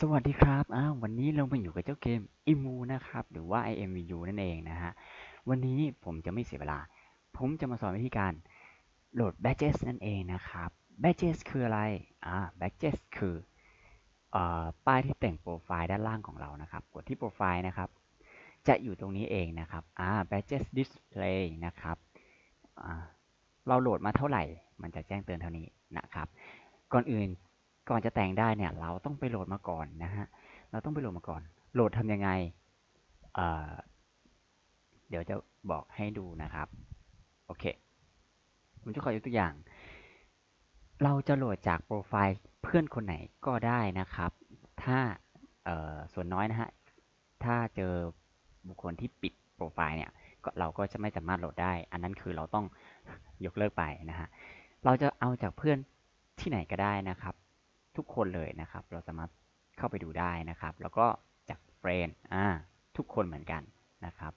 สวัสดีครับ อ้าว วันนี้เรามาอยู่กับเจ้าเกม Imu นะครับ หรือว่า IMVU นั่นเองนะฮะ วันนี้ผมจะไม่เสียเวลา ผมจะมาสอนวิธีการโหลด Badges นั่นเองนะครับ Badges คืออะไร อ่า Badges คือเอ่อป้ายที่แต่งโปรไฟล์ด้านล่างของเรานะครับ กดที่โปรไฟล์นะครับ จะอยู่ตรงนี้เองนะครับ อ่า Badges Display นะครับอ่าเราโหลดมาเท่าไหร่ มันจะแจ้งเตือนเท่านี้นะครับ ก่อนอื่น ก่อนจะแต่งได้เนี่ย เราต้องไปโหลดมาก่อนนะฮะ เราต้องไปโหลดมาก่อน โหลดทำยังไงเอ่อเดี๋ยวจะบอกให้ดูนะครับ โอเค ผมจะขอยกตัวอย่าง เราจะโหลดจากโปรไฟล์เพื่อนคนไหนก็ได้นะครับ ถ้าเอ่อส่วนน้อยนะฮะ ถ้าเจอบุคคลที่ปิดโปรไฟล์เนี่ยเราก็จะไม่สามารถโหลดได้ อันนั้นคือเราต้องยกเลิกไปนะฮะ เราจะเอาจากเพื่อนที่ไหนก็ได้นะครับ ทุกคนเลยนะครับ เราสามารถเข้าไปดูได้นะครับ แล้วก็จากเฟรนอ่าทุกคนเหมือนกันนะครับ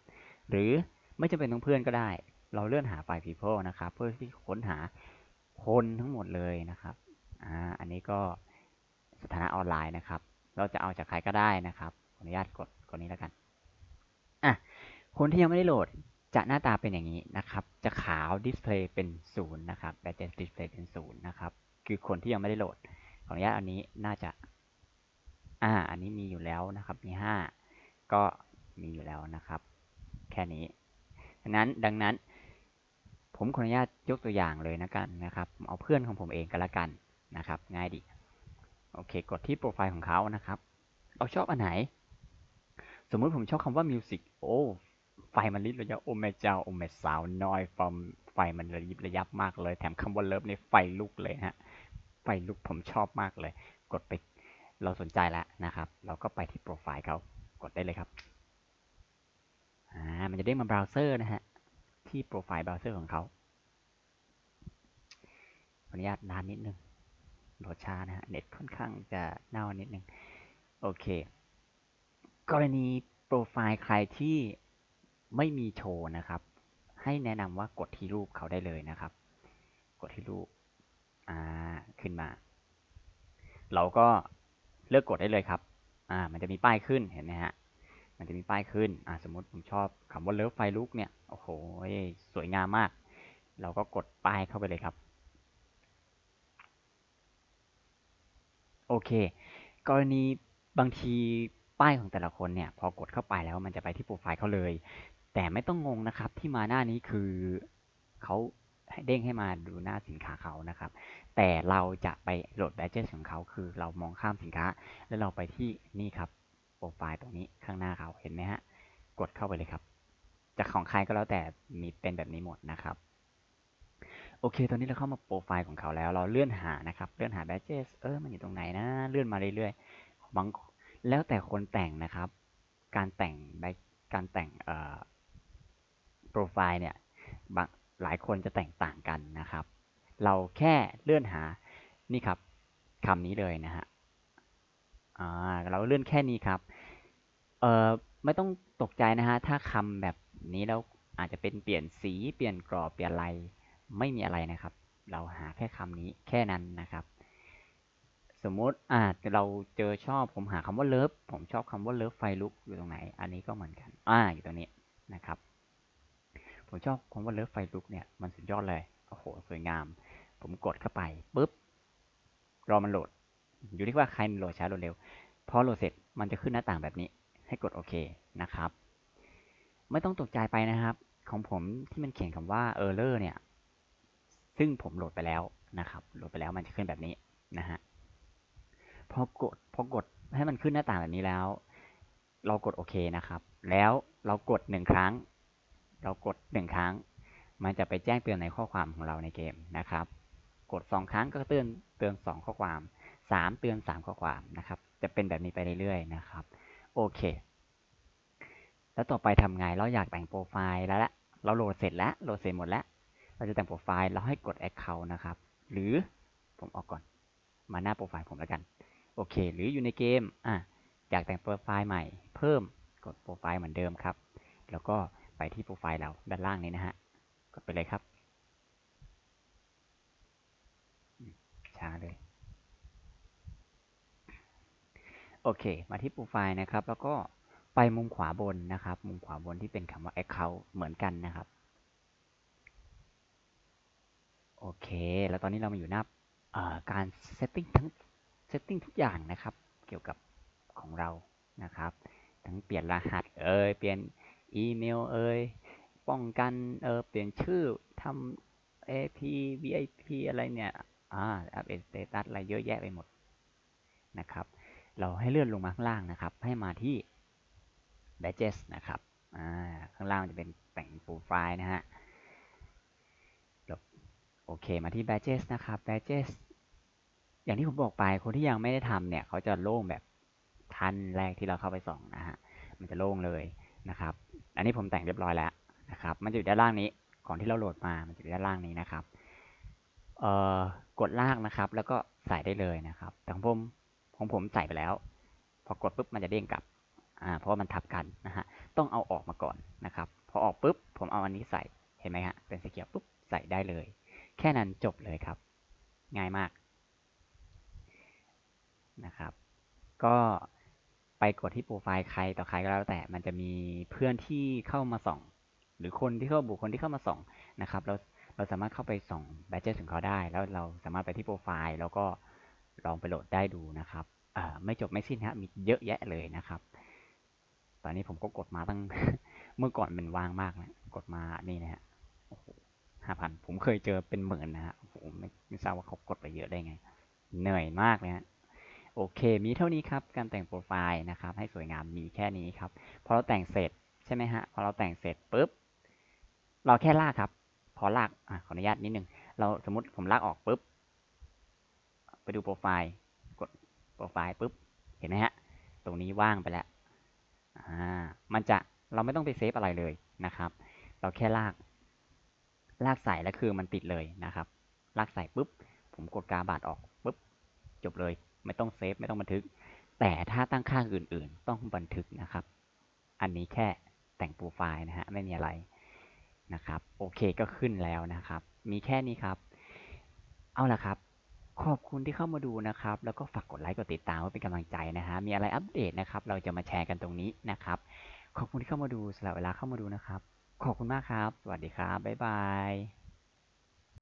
หรือไม่จำเป็นต้องเพื่อนก็ได้ เราเลื่อนหาไฟล์ people นะครับ เพื่อที่ค้นหาคนทั้งหมดเลยนะครับอ่าอันนี้ก็สถานะออนไลน์นะครับ เราจะเอาจากใครก็ได้นะครับขออนุญาตกดกดนี้แล้วกันอะคนที่ยังไม่ได้โหลดจะหน้าตาเป็นอย่างนี้นะครับ จะขาวดิสเพลย์เป็นศูนย์นะครับ badge display เป็นศูนย์นะครับ คือคนที่ยังไม่ได้โหลด ออนุญาตอันนี้น่าจะ อ่า อันนี้มีอยู่แล้วนะครับ มีห้าก็มีอยู่แล้วนะครับ แค่นี้ดังนั้นดังนั้น ผมขออนุญาตยกตัวอย่างเลยนะกันนะครับ เอาเพื่อนของผมเองก็แล้วกันนะครับ ง่ายดีโอเค กดที่โปรไฟล์ของเขานะครับ เราชอบอันไหน สมมุติผมชอบคำว่า music โอ้ไฟมันริบระยับโอ้แม่เจ้าโอ้แม่สาวน้อยฟอมไฟมันระยิบระยับมากเลย แถมคำว่าเลิฟในไฟลุกเลยฮะ ลุกผมชอบมากเลย กดไปเราสนใจแล้วนะครับ เราก็ไปที่โปรไฟล์เขากดได้เลยครับอ่ามันจะเด้งมาเบราว์เซอร์นะฮะที่โปรไฟล์เบราว์เซอร์ของเขาขออนุญาตนานนิดนึงโหลดช้านะฮะเน็ตค่อนข้างจะเน่านิดนึงโอเค กรณีโปรไฟล์ใครที่ไม่มีโชว์นะครับ ให้แนะนำว่ากดที่รูปเขาได้เลยนะครับ กดที่รูปอ่า ขึ้นมา เราก็เลือกกดได้เลยครับอ่ามันจะมีป้ายขึ้นเห็นไหมฮะมันจะมีป้ายขึ้นอ่าสมมติผมชอบคำว่าเลิฟไฟลุกเนี่ยโอ้โหสวยงามมาก เราก็กดป้ายเข้าไปเลยครับโอเค กรณีบางทีป้ายของแต่ละคนเนี่ยพอกดเข้าไปแล้วมันจะไปที่โปรไฟล์เขาเลย แต่ไม่ต้องงงนะครับที่มาหน้านี้คือเขาเด้งให้มาดูหน้าสินค้าเขานะครับ แต่เราจะไปโหลด badges ของเขาคือเรามองข้ามสินค้า แล้วเราไปที่นี่ครับโปรไฟล์ตรงนี้ข้างหน้าเขาเห็นไหมฮะ กดเข้าไปเลยครับ จากของใครก็แล้วแต่มีเป็นแบบนี้หมดนะครับ โอเค ตอนนี้เราเข้ามาโปรไฟล์ของเขาแล้ว เราเลื่อนหานะครับ เลื่อนหา badges เออ มันอยู่ตรงไหนนะ เลื่อนมาเรื่อยๆ บาง แล้วแต่คนแต่งนะครับ การแต่งแบการแต่งโปรไฟล์เนี่ย หลายคนจะแต่งต่างกันนะครับ เราแค่เลื่อนหานี่ครับคำนี้เลยนะฮะอ่าเราเลื่อนแค่นี้ครับเอ่อไม่ต้องตกใจนะฮะถ้าคำแบบนี้แล้วอาจจะเป็นเปลี่ยนสีเปลี่ยนกรอบเปลี่ยนลายไม่มีอะไรนะครับ เราหาแค่คำนี้แค่นั้นนะครับ สมมติอ่าเราเจอชอบผมหาคำว่าเลิฟผมชอบคำว่าเลิฟไฟลุกอยู่ตรงไหน อันนี้ก็เหมือนกันอ่าอยู่ตรงนี้นะครับ ผมชอบคำว่าเลิฟไฟลุกเนี่ยมันสุดยอดเลยโอ้โหสวยงาม ผมกดเข้าไปปุ๊บรอมันโหลด อยู่ที่ว่าใครมันโหลดช้าโหลดเร็วพอโหลดเสร็จมันจะขึ้นหน้าต่างแบบนี้ ให้กดโอเคนะครับ ไม่ต้องตกใจไปนะครับ ของผมที่มันเขียนคำว่า error เนี่ย ซึ่งผมโหลดไปแล้วนะครับ โหลดไปแล้วมันจะขึ้นแบบนี้นะฮะพอกดพอกดให้มันขึ้นหน้าต่างแบบนี้แล้ว เรากดโอเคนะครับ แล้วเรากดหนึ่งครั้ง เรากดหนึ่งครั้ง มันจะไปแจ้งเตือนในข้อความของเราในเกมนะครับ กดสองครั้งก็เตือนเตือนสองข้อความสามเตือนสามข้อความนะครับ จะเป็นแบบนี้ไปเรื่อยๆนะครับ โอเค แล้วต่อไปทำไง เราอยากแต่งโปรไฟล์แล้วละเราโหลดเสร็จแล้ว โหลดเสร็จหมดแล้ว เราจะแต่งโปรไฟล์ เราให้กด Account นะครับ หรือผมออกก่อน มาหน้าโปรไฟล์ผมแล้วกัน โอเค หรืออยู่ในเกม อะ อยากแต่งโปรไฟล์ใหม่ เพิ่ม กดโปรไฟล์เหมือนเดิมครับ แล้วก็ไปที่โปรไฟล์เราด้านล่างนี้นะฮะ กดไปเลยครับ ช้าเลย โอเค มาที่โปรไฟล์นะครับ แล้วก็ไปมุมขวาบนนะครับ มุมขวาบนที่เป็นคำว่า account เหมือนกันนะครับ โอเค แล้วตอนนี้เรามาอยู่หน้าการ setting ทั้ง setting ทุกอย่างนะครับ เกี่ยวกับของเรานะครับ ทั้งเปลี่ยนรหัสเอ่ยเปลี่ยนอีเมลเอ่ยป้องกันเออเปลี่ยนชื่อทำ AP VIP อะไรเนี่ย อ่าอัปเดตสเตตัสอะไรเยอะแยะไปหมดนะครับ เราให้เลื่อนลงมาข้างล่างนะครับ ให้มาที่ badges นะครับอ่าข้างล่างจะเป็นแต่งโปรไฟล์นะฮะโอเค มาที่ badges นะครับ badges อย่างที่ผมบอกไป คนที่ยังไม่ได้ทำเนี่ย เขาจะโล่งแบบทันแรกที่เราเข้าไปส่องนะฮะ มันจะโล่งเลยนะครับ อันนี้ผมแต่งเรียบร้อยแล้วนะครับ มันจะอยู่ด้านล่างนี้ ก่อนที่เราโหลดมา มันจะอยู่ด้านล่างนี้นะครับ กดลากนะครับ แล้วก็ใส่ได้เลยนะครับแต่ของผมของผมใส่ไปแล้ว พอกดปุ๊บมันจะเด้งกลับเพราะว่ามันทับกันนะฮะต้องเอาออกมาก่อนนะครับ พอออกปุ๊บผมเอาอันนี้ใส่เห็นไหมฮะเป็นสีเขียวปุ๊บใส่ได้เลย แค่นั้นจบเลยครับ ง่ายมากนะครับ ก็ไปกดที่โปรไฟล์ใครต่อใครก็แล้วแต่ มันจะมีเพื่อนที่เข้ามาส่อง หรือคนที่เข้าบุคคลที่เข้ามาส่องนะครับ เรา เราสามารถเข้าไปส่องแบดเจของเขาได้ แล้วเราสามารถไปที่โปรไฟล์แล้วก็ลองไปโหลดได้ดูนะครับไม่จบไม่สิ้นฮะมีเยอะแยะเลยนะครับ ตอนนี้ผมก็กดมาตั้งเมื่อก่อนมันว่างมากนะกดมานี่นะฮะโอ้โหห้าพันผมเคยเจอเป็นหมื่นนะฮะผมไม่ไม่ทราบว่าเขากดไปเยอะได้ไง เหนื่อยมากเลยฮะโอเค มีเท่านี้ครับ การแต่งโปรไฟล์นะครับ ให้สวยงามมีแค่นี้ครับ พอเราแต่งเสร็จใช่ไหมฮะ พอเราแต่งเสร็จปุ๊บ เราแค่ลากครับ พอลากอขออนุญาตนิดนึง เราสมมติผมลากออกปุ๊บ ไปดูโปรไฟล์ กดโปรไฟล์ปุ๊บ เห็นไหมฮะ ตรงนี้ว่างไปแล้ว อ่า มันจะ เราไม่ต้องไปเซฟอะไรเลยนะครับ เราแค่ลาก ลากใส่แล้วคือมันติดเลยนะครับ ลากใส่ปุ๊บ ผมกดกาบาดออกปุ๊บ จบเลย ไม่ต้องเซฟ ไม่ต้องบันทึก แต่ถ้าตั้งค่าอื่น ๆ ต้องบันทึกนะครับ อันนี้แค่แต่งโปรไฟล์นะฮะ ไม่มีอะไร นะครับ โอเคก็ขึ้นแล้วนะครับ มีแค่นี้ครับ เอาละครับ ขอบคุณที่เข้ามาดูนะครับ แล้วก็ฝากกดไลค์กดติดตามไว้เป็นกำลังใจนะฮะ มีอะไรอัปเดตนะครับ เราจะมาแชร์กันตรงนี้นะครับ ขอบคุณที่เข้ามาดูสำหรับเวลาเข้ามาดูนะครับ ขอบคุณมากครับ สวัสดีครับ บ๊ายบาย